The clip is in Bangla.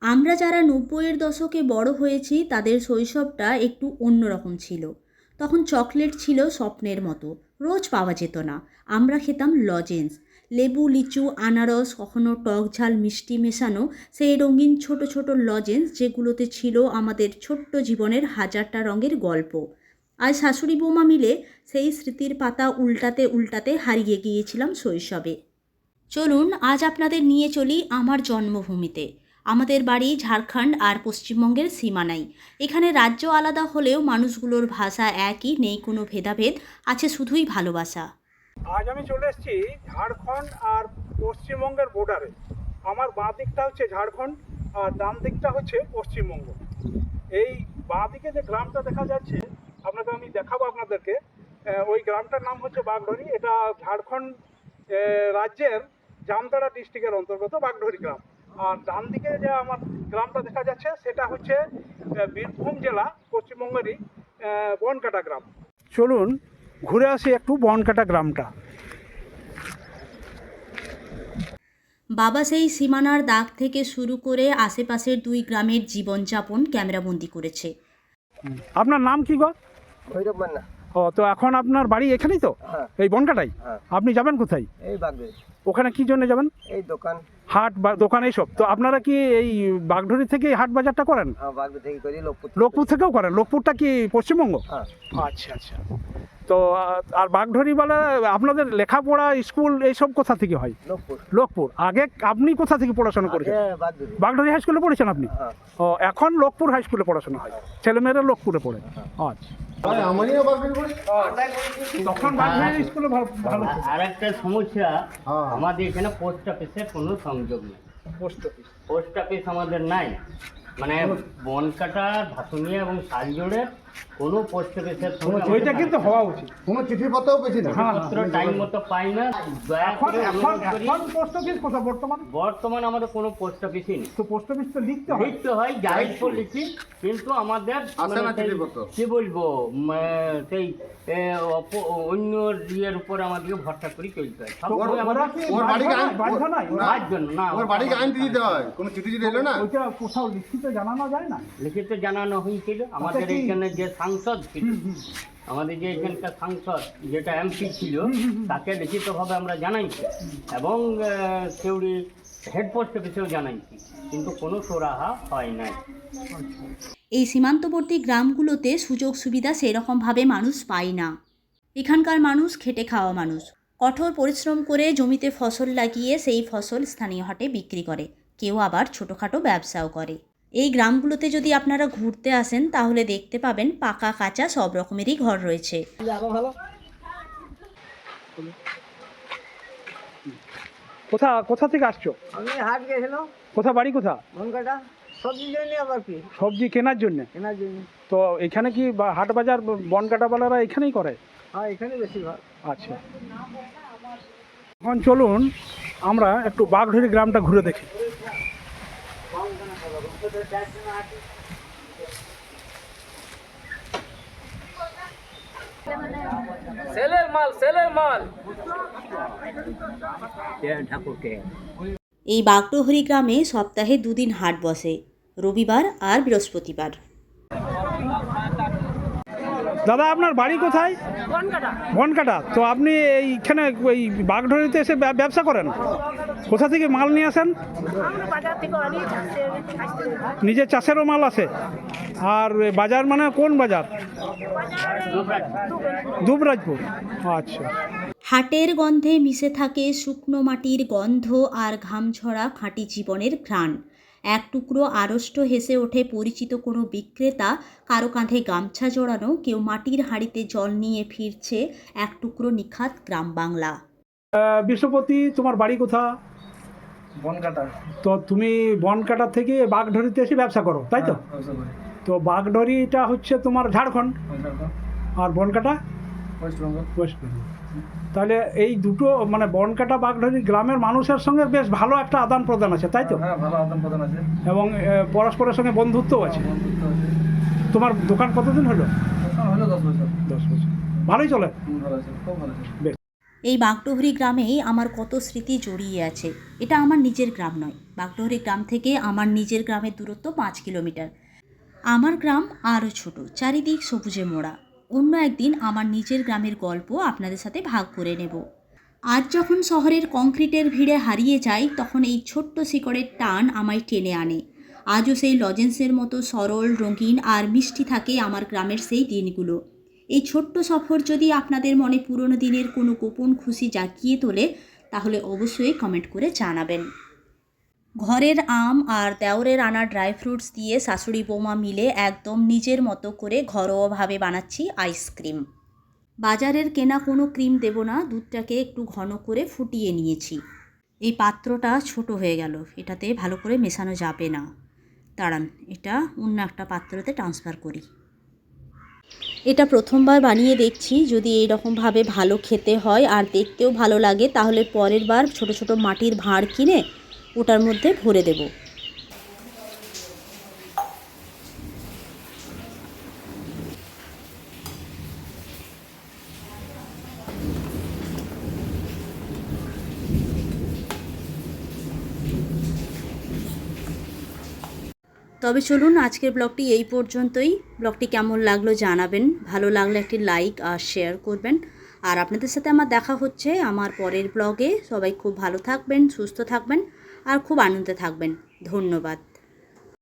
আমরা যারা নব্বইয়ের দশকে বড় হয়েছি, তাদের শৈশবটা একটু অন্যরকম ছিল। তখন চকলেট ছিল স্বপ্নের মতো। রোজ পাওয়া যেত না। আমরা খেতাম লজেন্স। লেবু, লিচু, আনারস, কখনো টক ঝাল, মিষ্টি মেশানো, সেই রঙিন ছোট ছোট লজেন্স যেগুলোতে ছিল আমাদের ছোট্ট জীবনের হাজারটা রঙের গল্প। আজ শাশুড়ি বৌমা মিলে সেই স্মৃতির পাতা উল্টাতে উল্টাতে হারিয়ে গিয়েছিলাম শৈশবে। চলুন, আজ আপনাদের নিয়ে চলি আমার জন্মভূমিতে। আমাদের বাড়ি ঝাড়খণ্ড আর পশ্চিমবঙ্গের সীমানায় এখানে রাজ্য আলাদা হলেও মানুষগুলোর ভাষা একই, নেই কোনো ভেদাভেদ, আছে শুধুই ভালোবাসা। আজ আমি চলে এসেছি ঝাড়খণ্ড আর পশ্চিমবঙ্গের বর্ডারে আমার বাঁ দিকটা হচ্ছে ঝাড়খণ্ড আর ডান দিকটা হচ্ছে পশ্চিমবঙ্গ। এই বাঁ দিকে যে গ্রামটা দেখা যাচ্ছে, আপনাকে আমি দেখাবো আপনাদেরকে। ওই গ্রামটার নাম হচ্ছে বাগডরি। এটা ঝাড়খণ্ড রাজ্যের জামতাড়া ডিস্ট্রিক্টের অন্তর্গত বাগডরি গ্রাম। আর ডান দিকে যে আমার গ্রামটা দেখা যাচ্ছে সেটা হচ্ছে বীরভূম জেলা পশ্চিমবঙ্গেরই বনকাটা গ্রাম। চলুন ঘুরে আসি একটু বনকাটা গ্রামটা। বাবা সেই সীমানার দাগ থেকে শুরু করে আশেপাশের দুই গ্রামের জীবনযাপন ক্যামেরাবন্দি করেছে। আপনার নাম কি গো? ভৈরব মান্না। ও তো এখন আপনার বাড়ি এখানেই তো? হ্যাঁ। এই বনকাটাই হ্যাঁ। আপনি যাবেন কোথায়? এই ওখানে কি জন্য যাবেন? এই দোকান। হাট বা দোকান এইসব। তো আপনারা কি এই বাগঢরি থেকে হাট বাজারটা করেন? হ্যাঁ লোকপুর থেকেও করেন? লোকপুরটা কি পশ্চিমবঙ্গ? আচ্ছা আচ্ছা। তো আর বাগঢরি বলে আপনাদের লেখাপড়া স্কুল এইসব কোথা থেকে হয়? লোকপুর। আগে আপনি কোথা থেকে পড়াশোনা করেছেন? বাগবে হাই স্কুলে পড়েছেন আপনি? ও এখন লোকপুর হাই স্কুলে পড়াশোনা হয়। ছেলেমেয়েরা লোকপুরে পড়ে। আচ্ছা। তখন বাগঢরি স্কুলে ভালো ভালো ছিল। আর একটা সমস্যা আমাদের এখানে পোস্ট অফিসের কোনো সংযোগ নেই। পোস্ট অফিস পোস্ট অফিস আমাদের নাই। মানে বনকাটা ধাতুনিয়া এবং শালজোড়ের কোনো পোস্ট অফিসের ওইটা কিন্তু হওয়া উচিত। কোনো চিঠিপত্রও পেয়েছি না। হ্যাঁ পত্র টাইম মতো পাই না। এখন এখন এখন পোস্ট অফিস কোথা বর্তমান? বর্তমান আমাদের কোনো পোস্ট অফিসই নেই। তো পোস্ট অফিস তো লিখতে হয়। লিখতে হয় জাহির লিখি কিন্তু আমাদের আসে না মানে চিঠিপত্র। কি বলব সেই অন্য ইয়ের উপরে আমাদেরকে ভরসা করে চলতে হয়। ওরা আমাদের বাড়িকে বাধ্য নয়? না ওর বাড়িকে আইন দিতে হয়। কোনো চিঠি যদি এলো না? ওইটা কোথাও লিখিত জানানো যায় না? লিখিত জানানো হয়েছিল। আমাদের কি? এখানে যে সাংসদ ছিল আমাদের যে এখানকার সাংসদ যেটা এমপি ছিল তাকে লিখিতভাবে আমরা জানাইছি এবং আহ, কেউরি হেড পোস্ট অফিসেও জানাইছি কিন্তু কোনো সোরাহা হয় নাই। এই সীমান্তবর্তী গ্রামগুলোতে সুযোগ সুবিধা সেরকমভাবে মানুষ পায় না। এখানকার মানুষ খেটে খাওয়া মানুষ। কঠোর পরিশ্রম করে জমিতে ফসল লাগিয়ে সেই ফসল স্থানীয় হাটে বিক্রি করে। কেউ আবার ছোটোখাটো ব্যবসাও করে। এই গ্রামগুলোতে যদি আপনারা ঘুরতে আসেন তাহলে দেখতে পাবেন পাকা কাঁচা সব রকমেরই ঘর রয়েছে। কোথা কোথা থেকে আসছো? আমি হাট গেছিলাম। কোথা বাড়ি কোথা? মনকাটা। সবজি জন্য আবার কি? সবজি কেনার জন্য? কেনার জন্য। তো এখানে কি হাট বাজার বন কাটাবালারা এখানেই করে? হ্যাঁ এখানে বেশি ভাগ আচ্ছা। এখন চলুন আমরা একটু বাগঢরি গ্রামটা ঘুরে দেখি। ঠাকুরকে এই বাগডোহরি গ্রামে সপ্তাহে দুদিন হাট বসে রবিবার আর বৃহস্পতিবার। দাদা আপনার বাড়ি কোথায়? বনকাটা তো আপনি এইখানে ওই বাগঢরিতে এসে ব্যবসা করেন? কোথা থেকে মাল নিয়ে আসেন? নিজের চাষেরও মাল আছে আর বাজার মানে কোন বাজার? দুবরাজপুর। আচ্ছা। হাটের গন্ধে মিশে থাকে শুকনো মাটির গন্ধ আর ঘামঝরা খাঁটি জীবনের ঘ্রাণ। এক টুকরো আড়ষ্ট হেসে ওঠে পরিচিত কোনো বিক্রেতা। কারও কাঁধে গামছা জড়ানো কেউ মাটির হাঁড়িতে জল নিয়ে ফিরছে এক টুকরো নিখাত গ্রাম বাংলা। বিশ্বপতি তোমার বাড়ি কোথা বনকাটা। তো তুমি বনকাটা থেকে বাগঢরিতে এসে ব্যবসা করো তাই তো? তো বাগঢরিটা হচ্ছে তোমার ঝাড়খণ্ড আর Bankata? West Bengal West Bengal. তাহলে এই দুটো মানে বনকাটা বাগঢরি গ্রামের মানুষের সঙ্গে বেশ ভালো একটা আদান প্রদান আছে তাই তো? হ্যাঁ ভালো আদান প্রদান আছে। এবং পরস্পরের সঙ্গে বন্ধুত্বও আছে। বন্ধুত্ব আছে। তোমার দোকান কতদিন হলো? হলো দশ বছর। দশ বছর। ভালোই চলে? ভালো আছে খুব ভালো আছে। এই বাগডোহরি গ্রামেই আমার কত স্মৃতি জড়িয়ে আছে। এটা আমার নিজের গ্রাম নয়। বাগডোহরি গ্রাম থেকে আমার নিজের গ্রামের দূরত্ব পাঁচ কিলোমিটার। আমার গ্রাম আরও ছোট চারিদিক সবুজে মোড়া। অন্য একদিন আমার নিজের গ্রামের গল্প আপনাদের সাথে ভাগ করে নেব। আজ যখন শহরের কংক্রিটের ভিড়ে হারিয়ে যাই, তখন এই ছোট্ট শিকড়ের টান আমায় টেনে আনে। আজও সেই লজেন্সের মতো সরল, রঙিন আর মিষ্টি থাকে আমার গ্রামের সেই দিনগুলো। এই ছোট্ট সফর যদি আপনাদের মনে পুরনো দিনের কোনো গোপন খুশি জাগিয়ে তোলে, তাহলে অবশ্যই কমেন্ট করে জানাবেন। ঘরের আম আর দেওরের আনা ড্রাই ফ্রুটস দিয়ে শাশুড়ি বৌমা মিলে একদম নিজের মতো করে ঘরোয়াভাবে বানাচ্ছি আইসক্রিম বাজারের কেনা কোনো ক্রিম দেব না, দুধটাকে একটু ঘন করে ফুটিয়ে নিয়েছি। এই পাত্রটা ছোট হয়ে গেল, এটাতে ভালো করে মেশানো যাবে না। দাঁড়ান, এটা অন্য একটা পাত্রতে ট্রান্সফার করি। এটা প্রথমবার বানিয়ে দেখছি, যদি এইরকমভাবে ভালো খেতে হয় আর দেখতেও ভালো লাগে, তাহলে পরের বার ছোট ছোট মাটির ভাঁড় কিনে ওটার মধ্যে ভরে দেব। তবে চলুন আজকের ব্লগটি এই পর্যন্তই। ব্লগটি কেমন লাগল জানাবেন। ভালো লাগলে একটি লাইক আর শেয়ার করবেন। আর আপনাদের সাথে আমার দেখা হচ্ছে আমার পরের ব্লগে। সবাই খুব ভালো থাকবেন, সুস্থ থাকবেন। আর খুব আনন্দে থাকবেন। ধন্যবাদ।